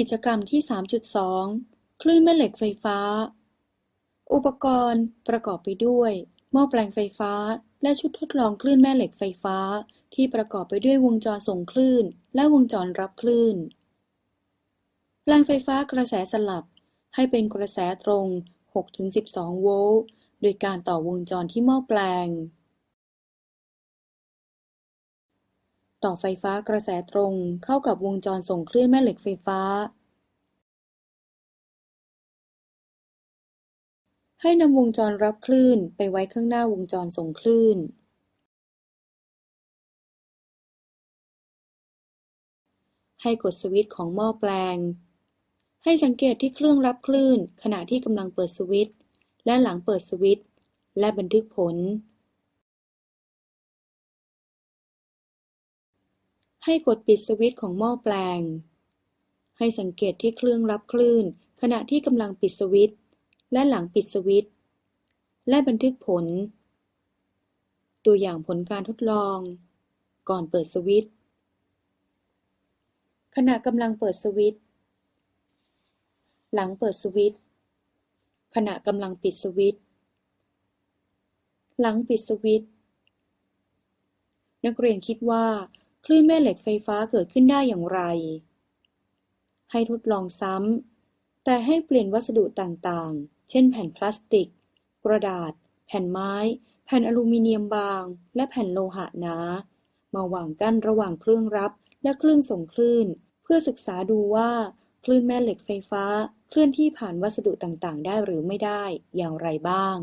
กิจกรรมที่ 3.2 คลื่นแม่เหล็กไฟฟ้า อุปกรณ์ประกอบไปด้วย หม้อแปลงไฟฟ้า และชุดทดลองคลื่นแม่เหล็กไฟฟ้า ที่ประกอบไปด้วยวงจรส่งคลื่น และวงจรรับคลื่น แปลงไฟฟ้ากระแสสลับ ให้เป็นกระแสตรง 6-12 โวลต์ โดยการต่อวงจรที่หม้อแปลง ต่อไฟฟ้ากระแสตรงเข้ากับวงจรส่งคลื่นแม่เหล็กไฟฟ้า ให้นำวงจรรับคลื่นไปไว้ข้างหน้าวงจรส่งคลื่น ให้กดสวิตช์ของหม้อแปลง ให้สังเกตที่เครื่องรับคลื่นขณะที่กำลังเปิดสวิตช์และหลังเปิดสวิตช์และบันทึกผล ให้กดปิดสวิตช์ของหม้อแปลง ให้สังเกตที่เครื่องรับคลื่น ขณะที่กำลังปิดสวิตช์และหลังปิดสวิตช์และบันทึกผล ตัวอย่างผลการทดลอง ก่อนเปิดสวิตช์ขณะกำลังเปิดสวิตช์หลังเปิดสวิตช์ขณะกำลังปิดสวิตช์หลังปิดสวิตช์นักเรียนคิดว่า คลื่นแม่เหล็กไฟฟ้าเกิดขึ้นได้อย่างไร ให้ทดลองซ้ำ แต่ให้เปลี่ยนวัสดุต่างๆ เช่นแผ่นพลาสติก กระดาษ แผ่นไม้ แผ่นอลูมิเนียมบาง และแผ่นโลหะหนา มาวางกั้นระหว่างเครื่องรับและเครื่องส่งคลื่น เพื่อศึกษาดูว่าคลื่นแม่เหล็กไฟฟ้า เคลื่อนที่ผ่านวัสดุต่างๆ ได้หรือไม่ได้อย่างไรบ้าง